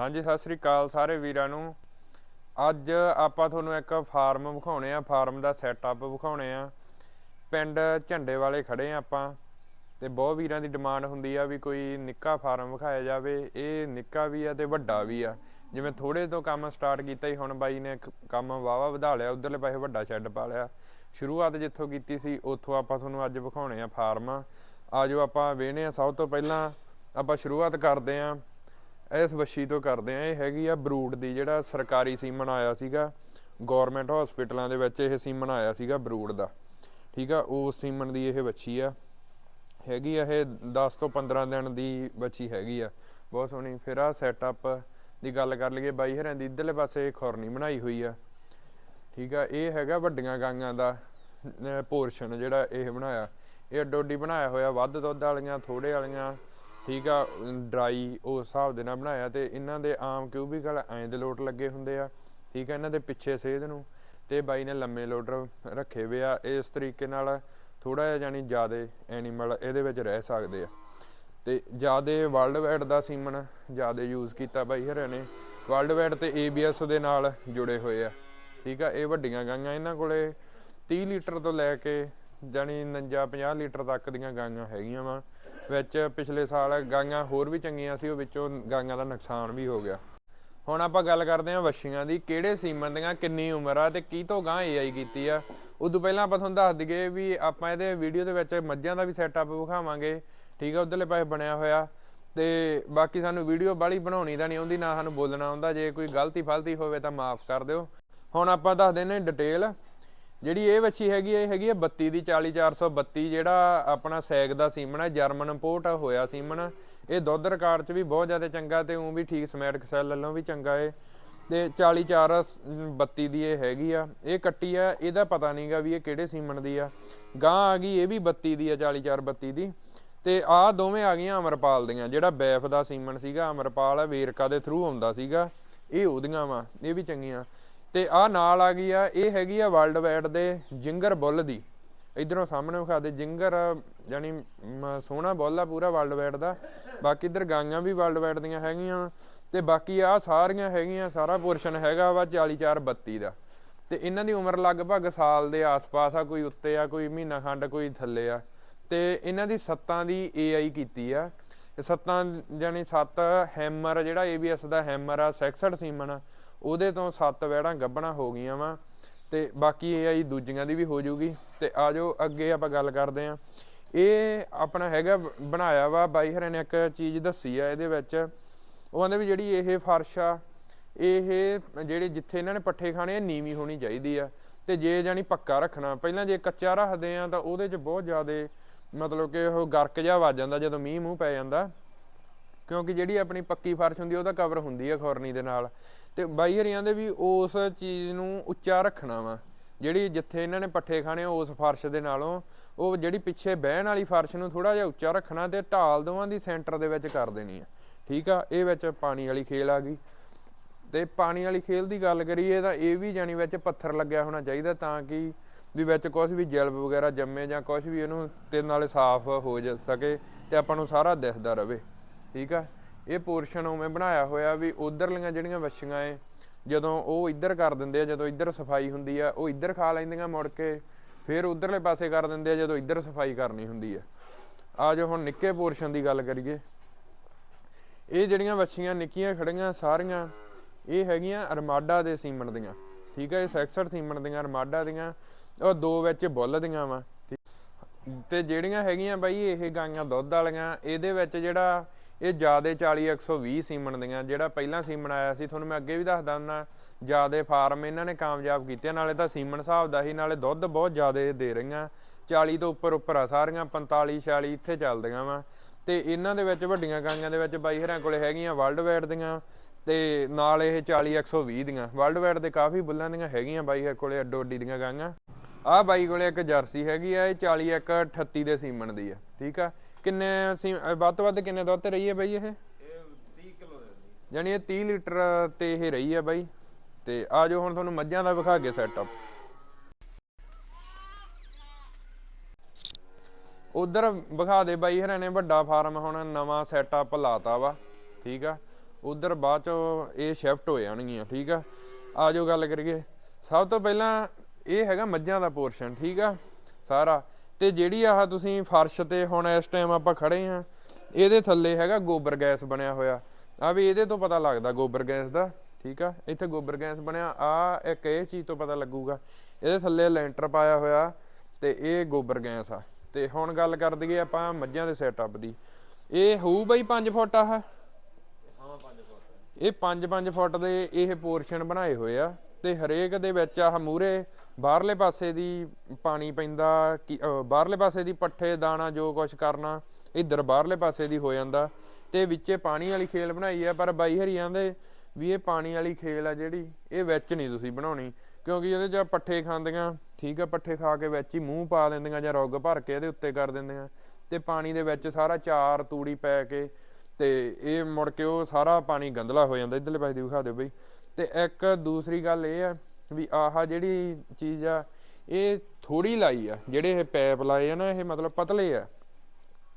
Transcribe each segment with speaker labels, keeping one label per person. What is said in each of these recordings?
Speaker 1: ਹਾਂਜੀ, ਸਤਿ ਸ੍ਰੀ ਅਕਾਲ ਸਾਰੇ ਵੀਰਾਂ ਨੂੰ। ਅੱਜ ਆਪਾਂ ਤੁਹਾਨੂੰ ਇੱਕ ਫਾਰਮ ਵਿਖਾਉਣੇ ਆ, ਫਾਰਮ ਦਾ ਸੈਟਅਪ ਵਿਖਾਉਣੇ ਆ। ਪਿੰਡ ਝੰਡੇ ਵਾਲੇ ਖੜੇ ਆ ਆਪਾਂ ਤੇ ਬਹੁਤ ਵੀਰਾਂ ਦੀ ਡਿਮਾਂਡ ਹੁੰਦੀ ਆ ਵੀ ਕੋਈ ਨਿੱਕਾ ਫਾਰਮ ਵਿਖਾਇਆ ਜਾਵੇ। ਇਹ ਨਿੱਕਾ ਵੀ ਆ ਤੇ ਵੱਡਾ ਵੀ ਆ। ਜਿਵੇਂ ਥੋੜੇ ਤੋਂ ਕੰਮ ਸਟਾਰਟ ਕੀਤਾ ਹੀ, ਹੁਣ ਬਾਈ ਨੇ ਕੰਮ ਵਾਵਾ ਵਧਾ ਲਿਆ, ਉਧਰਲੇ ਪਾਸੇ ਵੱਡਾ ਸ਼ੈੱਡ ਪਾ ਲਿਆ। ਸ਼ੁਰੂਆਤ ਜਿੱਥੋਂ ਕੀਤੀ ਸੀ, ਉੱਥੋਂ ਆਪਾਂ ਤੁਹਾਨੂੰ ਅੱਜ ਵਿਖਾਉਣੇ ਆ ਫਾਰਮ। ਆਜੋ ਆਪਾਂ ਵੇਹਨੇ ਆ, ਸਭ ਤੋਂ ਪਹਿਲਾਂ ਆਪਾਂ ਸ਼ੁਰੂਆਤ ਕਰਦੇ ਆ। ਇਸ ਵੱਛੀ ਤੋਂ ਕਰਦੇ ਆ, ਇਹ ਹੈਗੀ ਆ ਬਰੂਡ ਦੀ ਜਿਹੜਾ ਸਰਕਾਰੀ ਸੀਮਨ ਆਇਆ ਸੀਗਾ ਗਵਰਨਮੈਂਟ ਹਸਪੀਟਲਾਂ ਦੇ ਵਿੱਚ ਇਹ ਸੀਮਨ ਆਇਆ ਸੀਗਾ ਬਰੂਡ ਦਾ, ਠੀਕ ਆ, ਉਸ ਸੀਮਨ ਦੀ ਇਹ ਵੱਛੀ ਆ, ਹੈਗੀ ਆ ਇਹ 10 ਤੋਂ 15 ਦਿਨ ਦੀ ਬੱਚੀ ਹੈਗੀ ਆ, ਬਹੁਤ ਸੋਹਣੀ, ਫਿਰ ਆ ਸੈਟਅਪ ਦੀ ਗੱਲ ਕਰ ਲਈਏ, ਬਾਈ ਹਰਾਂ ਦੀ ਇਧਰਲੇ ਪਾਸੇ ਖੁਰਨੀ ਬਣਾਈ ਹੋਈ ਆ, ਠੀਕ ਆ, ਇਹ ਹੈਗਾ ਵੱਡੀਆਂ ਗਾਂਗਾਂ ਦਾ ਪੋਰਸ਼ਨ ਜਿਹੜਾ ਇਹ ਬਣਾਇਆ, ਇਹ ਅੱਡੋ ਅੱਡੀ ਬਣਾਇਆ ਹੋਇਆ, ਵੱਧ ਦੁੱਧ ਵਾਲੀਆਂ ਥੋੜੇ ਵਾਲੀਆਂ ਠੀਕ ਆ ਡਰਾਈ ਉਸ ਹਿਸਾਬ ਦੇ ਨਾਲ ਬਣਾਇਆ ਤੇ ਇਹਨਾਂ ਦੇ ਆਮ ਕਿਊਬਿਕਲ ਐਂ ਦੇ ਲੋਟ ਲੱਗੇ ਹੁੰਦੇ ਆ, ਠੀਕ ਆ, ਇਹਨਾਂ ਦੇ ਪਿੱਛੇ ਸੇਧ ਨੂੰ ਤੇ ਬਾਈ ਨੇ ਲੰਮੇ ਲੋਡਰ ਰੱਖੇ ਹੋਏ ਆ, ਇਸ ਤਰੀਕੇ ਨਾਲ ਥੋੜਾ ਜਿਹਾ ਜਾਨੀ ਜ਼ਿਆਦਾ ਐਨੀਮਲ ਇਹਦੇ ਵਿੱਚ ਰਹਿ ਸਕਦੇ ਆ। ਤੇ ਜ਼ਿਆਦਾ ਵਰਲਡ ਵਾਈਡ ਦਾ ਸੀਮਨ ਜ਼ਿਆਦਾ ਯੂਜ਼ ਕੀਤਾ ਬਾਈ ਹਰਿਆਣੇ ਨੇ ਵਰਲਡ ਵਾਈਡ ਤੇ ABS ਦੇ ਨਾਲ ਜੁੜੇ ਹੋਏ ਆ, ਠੀਕ ਆ, ਇਹ ਵੱਡੀਆਂ ਗਾਈਆਂ ਇਹਨਾਂ ਕੋਲੇ 30 ਲੀਟਰ ਤੋਂ ਲੈ ਕੇ ਜਾਨੀ 49 50 ਲੀਟਰ ਤੱਕ ਦੀਆਂ ਗਾਈਆਂ ਹੈਗੀਆਂ ਵਾ। ਵਿੱਚ ਪਿਛਲੇ ਸਾਲ ਗਾਈਆਂ ਹੋਰ ਵੀ ਚੰਗੀਆਂ ਸੀ, ਉਹ ਵਿੱਚੋਂ ਗਾਈਆਂ ਦਾ ਨੁਕਸਾਨ ਵੀ ਹੋ ਗਿਆ। ਹੁਣ ਆਪਾਂ ਗੱਲ ਕਰਦੇ ਹਾਂ ਵੱਛੀਆਂ ਦੀ, ਕਿਹੜੇ ਸੀਮਨ ਦੀਆਂ, ਕਿੰਨੀ ਉਮਰ ਆ ਤੇ ਕੀ ਤੋਂ ਗਾਂ ਏਆਈ ਕੀਤੀ ਆ। ਉਦੋਂ ਪਹਿਲਾਂ ਆਪਾਂ ਤੁਹਾਨੂੰ ਦੱਸ ਦਈਏ ਵੀ ਆਪਾਂ ਇਹਦੇ ਵੀਡੀਓ ਦੇ ਵਿੱਚ ਮੱਝਾਂ ਦਾ ਵੀ ਸੈਟਅਪ ਵਿਖਾਵਾਂਗੇ, ਠੀਕ ਆ, ਉਧਰਲੇ ਪਾਸੇ ਬਣਿਆ ਹੋਇਆ। ਤੇ ਬਾਕੀ ਸਾਨੂੰ ਵੀਡੀਓ ਬਾਲੀ ਬਣਾਉਣੀ ਤਾਂ ਨਹੀਂ ਆਉਂਦੀ, ਨਾ ਸਾਨੂੰ ਬੋਲਣਾ ਆਉਂਦਾ, ਜੇ ਕੋਈ ਗਲਤੀ ਫਲਤੀ ਹੋਵੇ ਤਾਂ ਮਾਫ ਕਰ ਦਿਓ। ਹੁਣ ਆਪਾਂ ਦੱਸ ਦਿੰਨੇ ਡਿਟੇਲ ਜਿਹੜੀ ਇਹ ਵੱਛੀ ਹੈਗੀ ਇਹ ਹੈਗੀ ਆ 32 ਦੀ 40432 ਜਿਹੜਾ ਆਪਣਾ ਸੈਗ ਦਾ ਸੀਮਨ ਹੈ ਜਰਮਨ ਇੰਪੋਰਟ ਹੋਇਆ ਸੀਮਨ ਇਹ ਦੁੱਧ ਰਿਕਾਰਡ 'ਚ ਵੀ ਬਹੁਤ ਜ਼ਿਆਦਾ ਚੰਗਾ ਤੇ ਉਹ ਵੀ ਠੀਕ ਸਮੈਟਿਕ ਸੈੱਲ ਵੱਲੋਂ ਵੀ ਚੰਗਾ ਏ। ਤੇ 40432 ਦੀ ਇਹ ਹੈਗੀ ਆ। ਇਹ ਕੱਟੀ ਆ, ਇਹਦਾ ਪਤਾ ਨਹੀਂਗਾ ਵੀ ਇਹ ਕਿਹੜੇ ਸੀਮਨ ਦੀ ਆ। ਗਾਂ ਆ ਗਈ, ਇਹ ਵੀ 32 ਦੀ ਆ 40432 ਦੀ। ਤੇ ਆਹ ਦੋਵੇਂ ਆ ਗਈਆਂ ਅਮਰਪਾਲ ਦੀਆਂ, ਜਿਹੜਾ ਬੈਫ ਦਾ ਸੀਮਨ ਸੀਗਾ, ਅਮਰਪਾਲ ਆ, ਵੇਰਕਾ ਦੇ ਥਰੂ ਆਉਂਦਾ ਸੀਗਾ। ਇਹ ਉਹਦੀਆਂ ਵਾ, ਇਹ ਵੀ ਚੰਗੀਆਂ। ਤੇ ਆ ਨਾਲ ਆ ਗਈ ਆ ਇਹ ਹੈਗੀ ਆ ਵਰਲਡ ਵਾਈਡ ਦੇ ਜਿੰਗਰ ਬੁੱਲ ਦੀ। ਇਧਰੋਂ ਸਾਹਮਣੇ ਵਿਖਾ ਦੇ ਜਿੰਗਰ ਜਾਨੀ ਸੋਹਣਾ ਬੁੱਲ ਆ ਪੂਰਾ ਵਰਲਡ ਵਾਈਡ ਦਾ। ਬਾਕੀ ਇਧਰ ਗਾਂਆਂ ਵੀ ਵਰਲਡ ਵਾਈਡ ਦੀਆਂ ਹੈਗੀਆਂ। ਤੇ ਬਾਕੀ ਆ ਸਾਰੀਆਂ ਹੈਗੀਆਂ ਸਾਰਾ ਪੋਰਸ਼ਨ ਹੈਗਾ ਵਾ 4432 ਦਾ। ਤੇ ਇਹਨਾਂ ਦੀ ਉਮਰ ਲਗਭਗ ਸਾਲ ਦੇ ਆਸ-ਪਾਸ ਆ ਕੋਈ ਉੱਤੇ ਆ ਕੋਈ ਮਹੀਨਾ ਖੰਡ ਕੋਈ ਥੱਲੇ ਆ। ਤੇ ਇਹਨਾਂ ਦੀ ਸੱਤਾਂ ਦੀ AI ਕੀਤੀ ਆ। ਸੱਤਾਂ ਜਾਨੀ ਸੱਤ ਹੈਮਰ ਜਿਹੜਾ ABS ਦਾ ਹੈਮਰ ਆ 66 ਸੀਮਨ ਆ, ਉਹਦੇ ਤੋਂ ਸੱਤ ਵੈੜਾਂ ਗੱਭਣਾ ਹੋ ਗਈਆਂ ਵਾ, ਤੇ ਬਾਕੀ ਇਹ ਆਈ ਦੂਜੀਆਂ ਦੀ ਵੀ ਹੋ ਜਾਊਗੀ ਤੇ ਆਜੋ ਅੱਗੇ ਆਪਾਂ ਗੱਲ ਕਰਦੇ ਆ। ਇਹ ਆਪਣਾ ਹੈਗਾ ਬਣਾਇਆ ਵਾ, ਬਾਈ ਹਰੇ ਨੇ ਇੱਕ ਚੀਜ਼ ਦੱਸੀ ਆ ਇਹਦੇ ਵਿੱਚ। ਉਹ ਕਹਿੰਦੇ ਵੀ ਜਿਹੜੀ ਇਹ ਫਰਸ਼ ਆ, ਇਹ ਜਿਹੜੇ ਜਿੱਥੇ ਇਹਨਾਂ ਨੇ ਪੱਠੇ ਖਾਣੇ ਆ ਨੀਵੀਂ ਹੋਣੀ ਚਾਹੀਦੀ ਆ। ਤੇ ਜੇ ਜਾਨੀ ਪੱਕਾ ਰੱਖਣਾ, ਪਹਿਲਾਂ ਜੇ ਕੱਚਾ ਰੱਖਦੇ ਆ ਤਾਂ ਉਹਦੇ 'ਚ ਬਹੁਤ ਜ਼ਿਆਦਾ ਮਤਲਬ ਕਿ ਉਹ ਗਰਕ ਜਿਹਾ ਵੱਜ ਜਾਂਦਾ ਜਦੋਂ ਮੀਂਹ ਮੂੰਹ ਪੈ ਜਾਂਦਾ। ਕਿਉਂਕਿ ਜਿਹੜੀ ਆਪਣੀ ਪੱਕੀ ਫਰਸ਼ ਹੁੰਦੀ ਆ, ਉਹਦਾ ਕਵਰ ਹੁੰਦੀ ਆ ਖੁਰਨੀ ਦੇ ਨਾਲ। ਤੇ ਬਾਈ ਹਰੀਆਂ ਦੇ ਵੀ ਉਸ ਚੀਜ਼ ਨੂੰ ਉੱਚਾ ਰੱਖਣਾ ਵਾ। ਜਿਹੜੀ ਜਿੱਥੇ ਇਹਨਾਂ ਨੇ ਪੱਠੇ ਖਾਣੇ ਉਸ ਫਰਸ਼ ਦੇ ਨਾਲੋਂ ਉਹ ਜਿਹੜੀ ਪਿੱਛੇ ਬਹਿਣ ਵਾਲੀ ਫਰਸ਼ ਨੂੰ ਥੋੜਾ ਜਿਹਾ ਉੱਚਾ ਰੱਖਣਾ ਤੇ ਢਾਲ ਦੋਵਾਂ ਦੀ ਸੈਂਟਰ ਦੇ ਵਿੱਚ ਕਰ ਦੇਣੀ ਆ। ਠੀਕ ਆ? ਇਹ ਵਿੱਚ ਪਾਣੀ ਵਾਲੀ ਖੇਲ ਆ ਗਈ। ਤੇ ਪਾਣੀ ਵਾਲੀ ਖੇਲ ਦੀ ਗੱਲ ਕਰੀਏ ਤਾਂ ਇਹ ਵੀ ਜਾਨੀ ਵਿੱਚ ਪੱਥਰ ਲੱਗਿਆ ਹੋਣਾ ਚਾਹੀਦਾ ਤਾਂ ਕਿ ਵੀ ਵਿੱਚ ਕੁਝ ਵੀ ਜਲਬ ਵਗੈਰਾ ਜੰਮੇ ਜਾਂ ਕੁਝ ਵੀ ਇਹਨੂੰ ਤੇ ਨਾਲੇ ਸਾਫ਼ ਹੋ ਜਾ ਸਕੇ ਤੇ ਆਪਾਂ ਨੂੰ ਸਾਰਾ ਦਿਖਦਾ ਰਵੇ। ਠੀਕ ਆ? ਇਹ ਪੋਰਸ਼ਨ ਉਵੇਂ ਬਣਾਇਆ ਹੋਇਆ ਵੀ ਉਧਰਲੀਆਂ ਜਿਹੜੀਆਂ ਵੱਛੀਆਂ ਏ ਜਦੋਂ ਉਹ ਇੱਧਰ ਕਰ ਦਿੰਦੇ ਆ, ਜਦੋਂ ਇੱਧਰ ਸਫ਼ਾਈ ਹੁੰਦੀ ਆ, ਉਹ ਇੱਧਰ ਖਾ ਲੈਂਦੀਆਂ ਮੁੜ ਕੇ, ਫਿਰ ਉਧਰਲੇ ਪਾਸੇ ਕਰ ਦਿੰਦੇ ਆ, ਜਦੋਂ ਇੱਧਰ ਸਫ਼ਾਈ ਕਰਨੀ ਹੁੰਦੀ ਆ। ਆ ਜੋ ਹੁਣ ਨਿੱਕੇ ਪੋਰਸ਼ਨ ਦੀ ਗੱਲ ਕਰੀਏ। ਇਹ ਜਿਹੜੀਆਂ ਵੱਛੀਆਂ ਨਿੱਕੀਆਂ ਖੜੀਆਂ ਸਾਰੀਆਂ, ਇਹ ਹੈਗੀਆਂ ਅਰਮਾਡਾ ਦੇ ਸੀਮਣ ਦੀਆਂ। ਠੀਕ ਆ? ਇਹ 66 ਸੀਮਣ ਦੀਆਂ, ਅਰਮਾਡਾ ਦੀਆਂ, ਉਹ ਦੋ ਵਿੱਚ ਬੁੱਲ ਦੀਆਂ ਵਾ। ਤੇ ਜਿਹੜੀਆਂ ਹੈਗੀਆਂ ਬਾਈ, ਇਹ ਗਾਈਆਂ ਦੁੱਧ ਵਾਲੀਆਂ, ਇਹਦੇ ਵਿੱਚ ਜਿਹੜਾ ਇਹ ਜਿਆਦੇ 40 120 ਸੀਮਨ ਦੀਆਂ, ਜਿਹੜਾ ਪਹਿਲਾਂ ਸੀਮਨ ਆਇਆ ਸੀ, ਤੁਹਾਨੂੰ ਮੈਂ ਅੱਗੇ ਵੀ ਦੱਸਦਾ ਹੁੰਦਾ, ਜਿਆਦੇ ਫਾਰਮ ਇਹਨਾਂ ਨੇ ਕਾਮਯਾਬ ਕੀਤੇ, ਨਾਲੇ ਤਾਂ ਸੀਮਨ ਹਿਸਾਬ ਦਾ ਹੀ, ਨਾਲੇ ਦੁੱਧ ਬਹੁਤ ਜਿਆਦੇ ਦੇ ਰਹੀਆਂ 40 ਤੋਂ ਉੱਪਰ ਉੱਪਰ ਆ ਸਾਰੀਆਂ 45 46 ਇੱਥੇ ਚੱਲਦੀਆਂ ਵਾ। ਤੇ ਇਹਨਾਂ ਦੇ ਵਿੱਚ ਵੱਡੀਆਂ ਗਾਈਆਂ ਦੇ ਵਿੱਚ ਬਾਈ ਹਰਾਂ ਕੋਲੇ ਹੈਗੀਆਂ ਵਰਲਡ ਵਾਈਡ ਦੀਆਂ, ਤੇ ਨਾਲ ਇਹ 40 120 ਦੀਆਂ। ਵਰਲਡ ਵਾਈਡ ਦੇ ਕਾਫੀ ਬੁੱਲਾਂ ਦੀਆਂ ਹੈਗੀਆਂ ਬਾਈ ਹਰ ਕੋਲੇ, ਅੱਡੋ ਅੱਡੀ ਦੀਆਂ ਗਾਈਆਂ ਆਹ ਬਾਈ ਕੋਲੇ ਇੱਕ ਜਰਸੀ ਹੈਗੀ ਆ, ਇਹ 40 ਇੱਕ 38 ਦੇ ਸੀਮਨ ਦੀ ਆ, ਠੀਕ ਆ? ਕਿੰਨੇ ਸੀ ਅਹ ਵੱਧ ਤੋਂ ਵੱਧ ਕਿੰਨੇ ਦੁੱਧ ਤੇ ਰਹੀ ਹੈ ਬਾਈ ਇਹ?
Speaker 2: ਇਹ 30 ਕਿਲੋ ਦੇ ਦਿੰਦੀ
Speaker 1: ਯਾਨੀ ਇਹ 30 ਲੀਟਰ ਤੇ ਇਹ ਰਹੀ ਆ ਬਾਈ। ਤੇ ਆ ਜਾਓ ਹੁਣ ਤੁਹਾਨੂੰ ਮੱਝਾਂ ਦਾ ਵਿਖਾ ਕੇ ਸੈਟਅਪ ਉਧਰ ਵਿਖਾ ਦੇ ਬਾਈ ਹਰਾਂ ਨੇ ਵੱਡਾ ਫਾਰਮ ਹੁਣ ਨਵਾਂ ਸੈਟਅਪ ਲਾਤਾ ਵਾ ਠੀਕ ਆ? ਉਧਰ ਬਾਅਦ ਚੋਂ ਇਹ ਸ਼ਿਫਟ ਹੋ ਜਾਣਗੀਆਂ ਠੀਕ ਆ? ਆਜੋ ਗੱਲ ਕਰੀਏ। ਸਭ ਤੋਂ ਪਹਿਲਾਂ ਇਹ ਹੈਗਾ ਮੱਝਾਂ ਦਾ ਪੋਰਸ਼ਨ ਠੀਕ ਆ? ਸਾਰਾ। ਤੇ ਜਿਹੜੀ ਆਹ ਤੁਸੀਂ ਫਰਸ਼ ਤੇ ਹੁਣ ਇਸ ਟਾਈਮ ਆਪਾਂ ਖੜੇ ਆ ਇਹਦੇ ਥੱਲੇ ਹੈਗਾ ਗੋਬਰ ਗੈਸ ਬਣਿਆ ਹੋਇਆ। ਆ ਵੀ ਇਹਦੇ ਤੋਂ ਪਤਾ ਲੱਗਦਾ ਗੋਬਰ ਗੈਸ ਦਾ, ਠੀਕ ਆ? ਇੱਥੇ ਗੋਬਰ ਗੈਸ ਬਣਿਆ ਆ ਇੱਕ ਇਹ ਚੀਜ਼ ਤੋਂ ਪਤਾ ਲੱਗੂਗਾ। ਇਹਦੇ ਥੱਲੇ ਲੈਂਟਰ ਪਾਇਆ ਹੋਇਆ ਤੇ ਇਹ ਗੋਬਰ ਗੈਸ ਆ। ਤੇ ਹੁਣ ਗੱਲ ਕਰ ਦਈਏ ਆਪਾਂ ਮੱਝਾਂ ਦੇ ਸੈਟਅਪ ਦੀ। ਇਹ ਹੋਊ ਬਈ 5 ਫੁੱਟ ਆਹ?
Speaker 2: ਹਾਂ 5 ਫੁੱਟ
Speaker 1: ਇਹ 5-5 ਫੁੱਟ ਦੇ ਇਹ ਪੋਰਸ਼ਨ ਬਣਾਏ ਹੋਏ ਆ। ਤੇ ਹਰੇਕ ਦੇ ਵਿੱਚ ਆਹ ਮੂਰੇ ਬਾਹਰਲੇ ਪਾਸੇ ਦੀ ਪਾਣੀ ਪੈਂਦਾ, ਕਿ ਬਾਹਰਲੇ ਪਾਸੇ ਦੀ ਪੱਠੇ, ਦਾਣਾ, ਜੋ ਕੁਝ ਕਰਨਾ ਇੱਧਰ ਬਾਹਰਲੇ ਪਾਸੇ ਦੀ ਹੋ ਜਾਂਦਾ। ਤੇ ਵਿੱਚੇ ਪਾਣੀ ਵਾਲੀ ਖੇਲ ਬਣਾਈ ਆ, ਪਰ ਬਾਈ ਹਰੀਆਂ ਦੇ ਵੀ ਇਹ ਪਾਣੀ ਵਾਲੀ ਖੇਲ ਆ ਜਿਹੜੀ, ਇਹ ਵਿੱਚ ਨਹੀਂ ਤੁਸੀਂ ਬਣਾਉਣੀ। ਕਿਉਂਕਿ ਇਹਦੇ ਚ ਪੱਠੇ ਖਾਂਦੀਆਂ, ਠੀਕ ਆ, ਪੱਠੇ ਖਾ ਕੇ ਵਿੱਚ ਹੀ ਮੂੰਹ ਪਾ ਦਿੰਦੀਆਂ ਜਾਂ ਰੁੱਗ ਭਰ ਕੇ ਇਹਦੇ ਉੱਤੇ ਕਰ ਦਿੰਦੀਆਂ ਤੇ ਪਾਣੀ ਦੇ ਵਿੱਚ ਸਾਰਾ ਚਾਰ ਤੂੜੀ ਪੈ ਕੇ ਤੇ ਇਹ ਮੁੜ ਕੇ ਉਹ ਸਾਰਾ ਪਾਣੀ ਗੰਦਲਾ ਹੋ ਜਾਂਦਾ। ਇਧਰਲੇ ਪਾਸੇ ਦੀ ਵਿਖਾ ਦਿਓ ਬਈ। ਤੇ ਇੱਕ ਦੂਸਰੀ ਗੱਲ ਇਹ ਆ ਵੀ ਆਹ ਜਿਹੜੀ ਚੀਜ਼ ਆ, ਇਹ ਥੋੜੀ ਲਾਈ ਆ, ਜਿਹੜੇ ਇਹ ਪੈਪ ਲਾਏ ਆ ਨਾ, ਇਹ ਮਤਲਬ ਪਤਲੇ ਆ।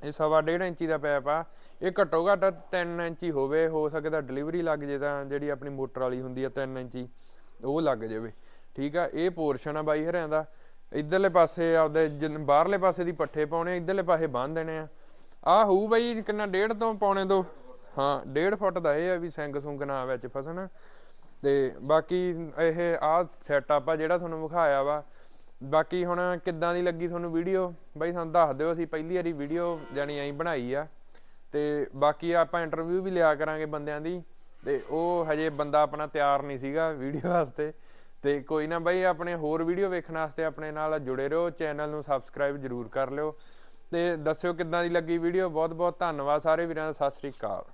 Speaker 1: ਇਹ ਸਵਾ ਡੇਢ ਇੰਚੀ ਦਾ ਪੈਪ ਆ। ਇਹ ਘੱਟੋ ਘੱਟ 3 ਇੰਚੀ ਹੋਵੇ, ਹੋ ਸਕਦਾ ਡਿਲੀਵਰੀ ਲੱਗ ਜੇ ਤਾਂ ਜਿਹੜੀ ਆਪਣੀ ਮੋਟਰ ਵਾਲੀ ਹੁੰਦੀ ਆ 3 ਇੰਚੀ, ਉਹ ਲੱਗ ਜਾਵੇ। ਠੀਕ ਆ, ਇਹ ਪੋਰਸ਼ਨ ਆ ਬਾਈ ਹਰਿਆਂ ਦਾ। ਇਧਰਲੇ ਪਾਸੇ ਆਪਦੇ ਜਿਨ- ਬਾਹਰਲੇ ਪਾਸੇ ਦੀ ਪੱਠੇ ਪਾਉਣੇ ਇਧਰਲੇ ਪਾਸੇ ਬੰਨ ਦੇਣੇ ਆ। ਆ ਹੋਊ ਬਾਈ ਕਿੰਨਾ, ਡੇਢ ਤੋਂ ਪਾਉਣੇ ਦੋ। ਹਾਂ, ਡੇਢ ਫੁੱਟ ਦਾ ਇਹ ਆ ਵੀ ਸਿੰਗ ਸੁੰਗ ਨਾ ਵਿੱਚ ਫਸਣ। ਤੇ ਬਾਕੀ ਇਹ ਆ ਸੈਟਅਪ ਆ ਜਿਹੜਾ ਤੁਹਾਨੂੰ ਵਿਖਾਇਆ ਵਾ। ਬਾਕੀ ਹੁਣ ਕਿੱਦਾਂ ਦੀ ਲੱਗੀ ਤੁਹਾਨੂੰ ਵੀਡੀਓ ਬਾਈ ਸਾਨੂੰ ਦੱਸ ਦਿਓ, ਅਸੀਂ ਪਹਿਲੀ ਵਾਰੀ ਵੀਡੀਓ ਜਾਨੀ ਐਂ ਬਣਾਈ ਆ। ਤੇ ਬਾਕੀ ਆਪਾਂ ਇੰਟਰਵਿਊ ਵੀ ਲਿਆ ਕਰਾਂਗੇ ਬੰਦਿਆਂ ਦੀ। ਤੇ ਉਹ ਹਜੇ ਬੰਦਾ ਆਪਣਾ ਤਿਆਰ ਨਹੀਂ ਸੀਗਾ ਵੀਡੀਓ ਵਾਸਤੇ। ਤੇ ਕੋਈ ਨਾ ਬਾਈ, ਆਪਣੇ ਹੋਰ ਵੀਡੀਓ ਵੇਖਣ ਵਾਸਤੇ ਆਪਣੇ ਨਾਲ ਜੁੜੇ ਰਹੋ। ਚੈਨਲ ਨੂੰ ਸਬਸਕ੍ਰਾਈਬ ਜਰੂਰ ਕਰ ਲਿਓ। ਤੇ ਦੱਸਿਓ ਕਿੱਦਾਂ ਦੀ ਲੱਗੀ ਵੀਡੀਓ ਬਹੁਤ ਬਹੁਤ ਧੰਨਵਾਦ ਸਾਰੇ ਵੀਰਾਂ ਦਾ। ਸਤਿ ਸ੍ਰੀ ਅਕਾਲ।